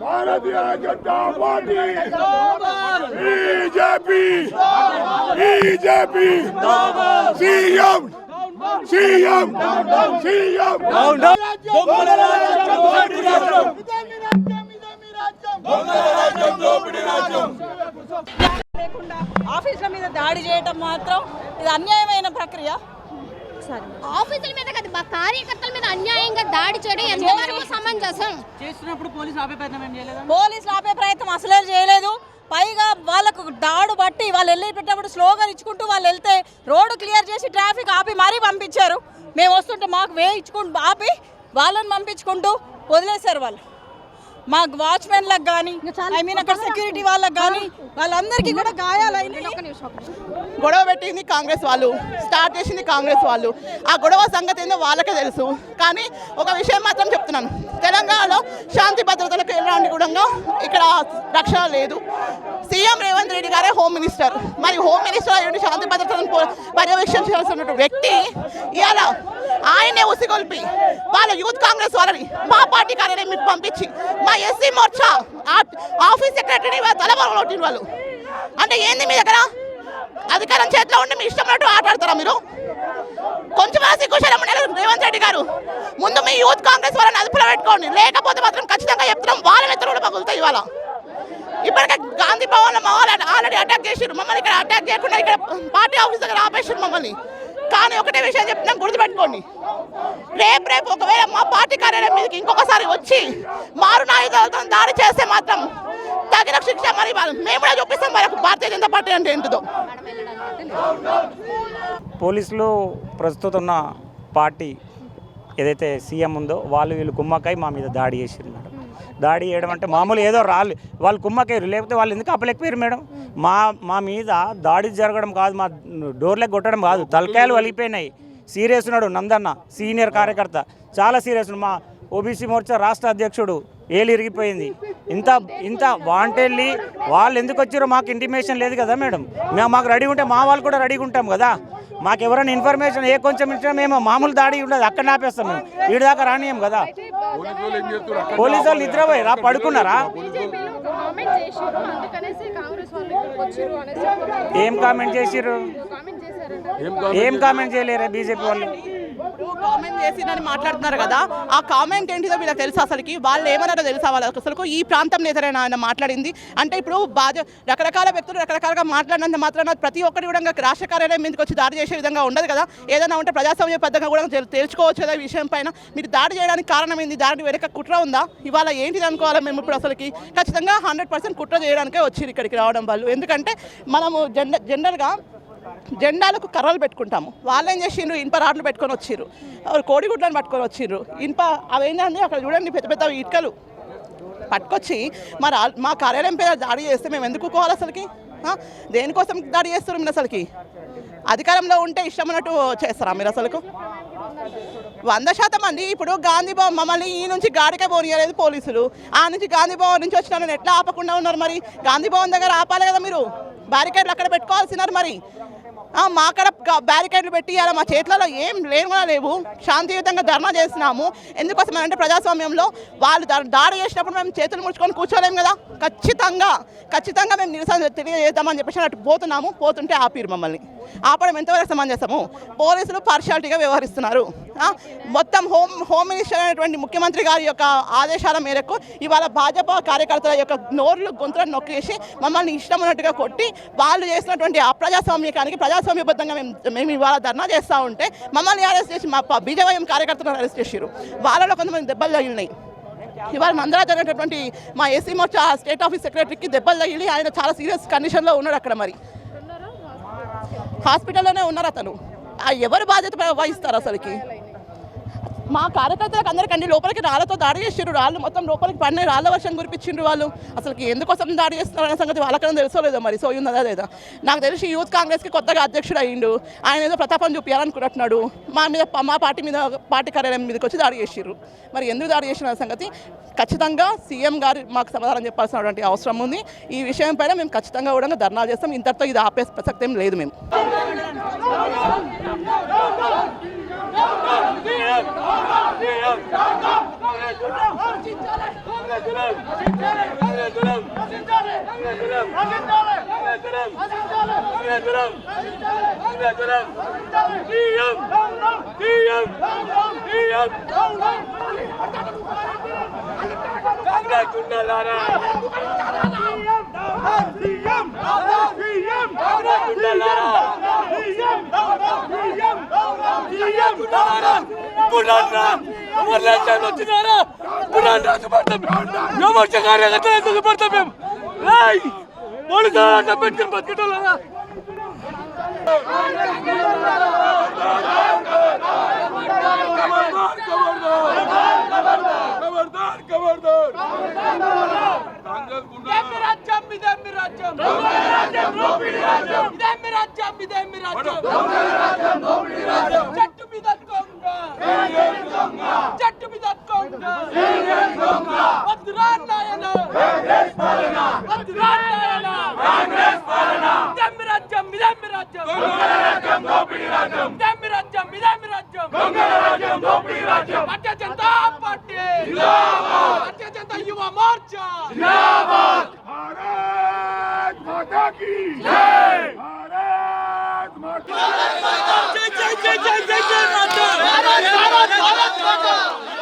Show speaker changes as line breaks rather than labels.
Bharatiya Janata Party BJP BJP CM CM CM
లేకుండా ఆఫీసుల మీద దాడి చేయటం మాత్రం ఇది అన్యాయమైన ప్రక్రియ.
ఆఫీసుల మీద కాదు మా కార్యకర్తల మీద అన్యాయంగా దాడి చేయడం ఎంతవరకు సమంజసం?
చేస్తున్నప్పుడు పోలీసు ఆపే ప్రయత్నం ఏం చేయలేదు?
పోలీసులు ఆపే ప్రయత్నం అసలే చేయలేదు. పైగా వాళ్ళకు దాడు బట్టి వాళ్ళు వెళ్ళి పెట్టినప్పుడు స్లోగా ఇచ్చుకుంటూ వాళ్ళు వెళ్తే రోడ్డు క్లియర్ చేసి ట్రాఫిక్ ఆపి మరీ పంపించారు. మేము వస్తుంటే మాకు వే ఇచ్చుకుంటూ ఆపి వాళ్ళని పంపించుకుంటూ వదిలేశారు వాళ్ళు. మా వాచ్మెన్లకు కానీ ఐ మీన్ అక్కడ సెక్యూరిటీ వాళ్ళకి కానీ వాళ్ళందరికీ కూడా గాయాలైనాయి.
గొడవ పెట్టింది కాంగ్రెస్ వాళ్ళు స్టార్ట్ చేసింది కాంగ్రెస్ వాళ్ళు. ఆ గొడవ సంగతి ఏందో వాళ్ళకే తెలుసు. కానీ ఒక విషయం మాత్రం చెప్తున్నాను. తెలంగాణలో శాంతి భద్రతలకు ఎలాంటి కూడా ఇక్కడ రక్షణ లేదు. సీఎం రేవంత్ రెడ్డి గారే హోమ్ మినిస్టర్. మరి హోమ్ మినిస్టర్ అయ్యి శాంతి భద్రతలను పర్యవేక్షించాల్సిన వ్యక్తి ఇవాళ ఆయనే ఉసిగొల్పి వాళ్ళ యూత్ కాంగ్రెస్ వాళ్ళని మా పార్టీ కార్యాలయం మీకు పంపించి మా ఎస్సీ మోర్చా. ఆఫీస్ సెక్రటరీని తలబొలగొట్టిన వాళ్ళు. అంటే ఏంది మీ దగ్గర? అధికారం చేతిలో ఉండి మీ ఇష్టం ఉన్నట్టు ఆటాడతారా మీరు? కొంచెం సిగ్గుశలం రేవంత్ రెడ్డి గారు. ముందు మీ యూత్ కాంగ్రెస్ వాళ్ళని అదుపులో పెట్టుకోండి. లేకపోతే మాత్రం ఖచ్చితంగా చెప్తున్నాం వాళ్ళని నెత్తలు కూడా పగులుతాయి ఇవాళ. ఇప్పటికే గాంధీ భవన్లో మమ్మల్ని ఆల్రెడీ అటాక్ చేసారు మమ్మల్ని ఇక్కడ అటాక్ చేయకుండా ఇక్కడ పార్టీ ఆఫీస్ దగ్గర ఆపేసారు మమ్మల్ని. కానీ ఒకటే విషయం చెప్తున్నాం గుర్తుపెట్టుకోండి. రేపు రేపు ఒకవేళ మా పార్టీ కార్యాలయం మీదకి ఇంకొకసారి వచ్చి మారు నాయకులతో దాడి చేస్తే మాత్రం తగిన శిక్ష మరి వాళ్ళు మేము కూడా చూపిస్తాం మరి భారతీయ జనతా పార్టీ అంటే ఏంటిదో.
పోలీసులు ప్రస్తుతం ఉన్న పార్టీ ఏదైతే సీఎం ఉందో వాళ్ళు వీళ్ళు కుమ్మకాయ మా మీద దాడి చేసింది మేడం. దాడి చేయడం అంటే మామూలు ఏదో రాళ్ళు వాళ్ళు కుమ్మకాయరు లేకపోతే వాళ్ళు ఎందుకు అప్పలేకపోయారు మేడం? మా మా మీద దాడి జరగడం కాదు మా డోర్లకు కొట్టడం కాదు తలకాయలు వలిగిపోయినాయి సీరియస్ ఉన్నాడు నందన్న సీనియర్ కార్యకర్త. చాలా సీరియస్. మా ఓబీసీ మోర్చా రాష్ట్ర అధ్యక్షుడు ఏలు ఇరిగిపోయింది. ఇంత ఇంత వాంటెళ్ళి వాళ్ళు ఎందుకు వచ్చారో మాకు ఇంటిమేషన్ లేదు కదా మేడం. మేము మాకు రెడీ ఉంటే మా వాళ్ళు కూడా రెడీగా ఉంటాం కదా. మాకు ఎవరైనా ఇన్ఫర్మేషన్ ఏ కొంచెం ఇచ్చినా మేము మామూలు దాడి ఉండదు. అక్కడ ఆపేస్తాం మేము. వీడి దాకా రానియం కదా. పోలీసు వాళ్ళు నిద్రపోయి రా పడుకున్నారా?
కామెంట్ చేశారు అందుకనేసి కాంగ్రెస్ వాళ్ళు ఇక్కడికి వచ్చారు అనేసి
ఏం కామెంట్
చేశారంట.
ఏం కామెంట్ చేయలేరా బీజేపీ వాళ్ళు?
ఇప్పుడు కామెంట్ చేసిందని మాట్లాడుతున్నారు కదా ఆ కామెంట్ ఏంటిదో వీళ్ళకి తెలుసు అసలుకి? వాళ్ళు ఏమన్నారో తెలుసా వాళ్ళకి అసలు ఈ ప్రాంతం నేతరైనా ఆయన మాట్లాడింది? అంటే ఇప్పుడు బాధ రకరకాల వ్యక్తులు రకరకాలుగా మాట్లాడినంత మాత్రాన ప్రతి ఒక్కటి కూడా రాష్ట్ర కార్యాలయం మీదకి వచ్చి దాడి చేసే విధంగా ఉండదు కదా. ఏదైనా ఉంటే ప్రజాస్వామ్య పద్ధంగా కూడా తెలుసుకోవచ్చు కదా ఈ విషయం పైన. మీరు దాడి చేయడానికి కారణం ఏంది? దాడి వెనక కుట్ర ఉందా? ఇవాళ ఏంటిది అనుకోవాలి మేము ఇప్పుడు అసలుకి? ఖచ్చితంగా హండ్రెడ్ పర్సెంట్ కుట్ర చేయడానికే వచ్చి ఇక్కడికి రావడం వాళ్ళు. ఎందుకంటే మనము జనరల్ జనరల్గా జెండాలకు కర్రలు పెట్టుకుంటాము. వాళ్ళు ఏం చేసిండ్రు? ఇనుప రాడ్లు పెట్టుకొని వచ్చిర్రు. ఎవరు కోడిగుడ్లను పట్టుకొని వచ్చిర్రు. ఇనుప అవి ఏంటంటే అక్కడ చూడండి పెద్ద పెద్ద ఇటుకలు. పట్టుకొచ్చి మరి రా మా కార్యాలయం పేరు దాడి చేస్తే మేము ఎందుకు కోవాలి అసలుకి? దేనికోసం దాడి చేస్తారు మీరు అసలుకి? అధికారంలో ఉంటే ఇష్టం ఉన్నట్టు చేస్తారా మీరు అసలుకు? వంద శాతం మంది ఇప్పుడు గాంధీ భవన్ మమ్మల్ని ఈ నుంచి గాడికే పోనీయలేదు పోలీసులు. ఆ నుంచి గాంధీ భవన్ నుంచి వచ్చిన ఎట్లా ఆపకుండా ఉన్నారు మరి? గాంధీ భవన్ దగ్గర ఆపాలి కదా మీరు? బ్యారికేడ్లు అక్కడ పెట్టుకోవాల్సినారు మరి. మా అక్కడ బ్యారికేడ్లు పెట్టి అలా మా చేతులలో ఏం లేని కూడా లేవు. శాంతియుతంగా ధర్నా చేస్తున్నాము. ఎందుకోసం అంటే ప్రజాస్వామ్యంలో వాళ్ళు దా- దాడి చేసినప్పుడు మేము చేతులు ముడుచుకొని కూర్చోలేము కదా. ఖచ్చితంగా ఖచ్చితంగా మేము నిరసన తెలియజేద్దామని చెప్పేసి అటు పోతున్నాము. పోతుంటే ఆపిరు మమ్మల్ని. ఆపడం ఎంతవరకు సమంజసము? పోలీసులు పార్షాలిటీగా వ్యవహరిస్తున్నారు. మొత్తం హోమ్ హోమ్ మినిస్టర్ అయినటువంటి ముఖ్యమంత్రి గారి యొక్క ఆదేశాల మేరకు ఇవాళ భాజపా కార్యకర్తల యొక్క నోర్లు గొంతులను నొక్కేసి మమ్మల్ని ఇష్టం ఉన్నట్టుగా కొట్టి వాళ్ళు చేసినటువంటి అప్రజాస్వామ్యకానికి ప్రజాస్వామ్యబద్ధంగా మేము మేము ఇవాళ ధర్నా చేస్తూ ఉంటే మమ్మల్ని అరెస్ట్ చేసి మా బీజేవైఎం కార్యకర్తలను అరెస్ట్ చేశారు వాళ్ళలో కొంతమంది దెబ్బలు తగిలినాయి. ఇవాళ నందరా జరిగినటువంటి మా ఏసీ మోర్చా స్టేట్ ఆఫీస్ సెక్రటరీకి దెబ్బలు తగిలి ఆయన చాలా సీరియస్ కండిషన్లో ఉన్నాడు అక్కడ మరి. హాస్పిటల్లోనే ఉన్నారు అతను ఆ ఎవరు బాధ్యత వహిస్తారు అసలుకి? మా కార్యకర్తలకు అందరికండి లోపలికి రాళ్ళతో దాడి చేసిండ్రు. రాళ్ళు మొత్తం లోపలికి పడిన రాళ్ళ వర్షం కురిపించిండ్రు వాళ్ళు. అసలు ఎందుకోసం దాడి చేస్తున్నారు అనే సంగతి వాళ్ళకన్నా తెలుసో లేదో మరి? సో ఉన్నదా లేదా? నాకు తెలిసి యూత్ కాంగ్రెస్కి కొత్తగా అధ్యక్షుడు అయ్యిండు. ఆయన ఏదో ప్రతాపం చూపించాలనుకుంటున్నాడు మా మీద మా పార్టీ మీద పార్టీ కార్యాలయం మీదకి వచ్చి దాడి చేసిర్రు మరి ఎందుకు దాడి చేసిన సంగతి? ఖచ్చితంగా సీఎం గారు మాకు సమాధానం చెప్పాల్సినటువంటి అవసరం ఉంది. ఈ విషయం పైన మేము ఖచ్చితంగా కూడా ధర్నా చేస్తాం. ఇంతటితో ఇది ఆపే ప్రసక్తి ఏం లేదు మేము.
Good luck, సీఎం వచ్చినారా విమర్శ కార్యకర్తలు ఎందుకు పడతాం మేము ఏయ్! పోలీసులు అడ్డం పెట్టుకుని బతికేటోళ్ళరా ఖబర్దార్ ఖబర్దార్ కాంగ్రెస్ గుండా
రాజ్యం ఇదేమి రాజ్యం ఇదేమి రాజ్యం ఇదేమి రాజ్యం Gangarajam, Gopi Rajam. Dammi Rajam, Midami Rajam. Gopi Rajam. Bhatya Janta Party. Zindabad. Bhatya Janta Yuva Marcha. Zindabad. Bharat Mata Ki. Jai. Bharat
Mata Ki. Jai, Jai, Jai, Jai,
Jai, Jai, Jai, Jai, Jai, Jai, Jai,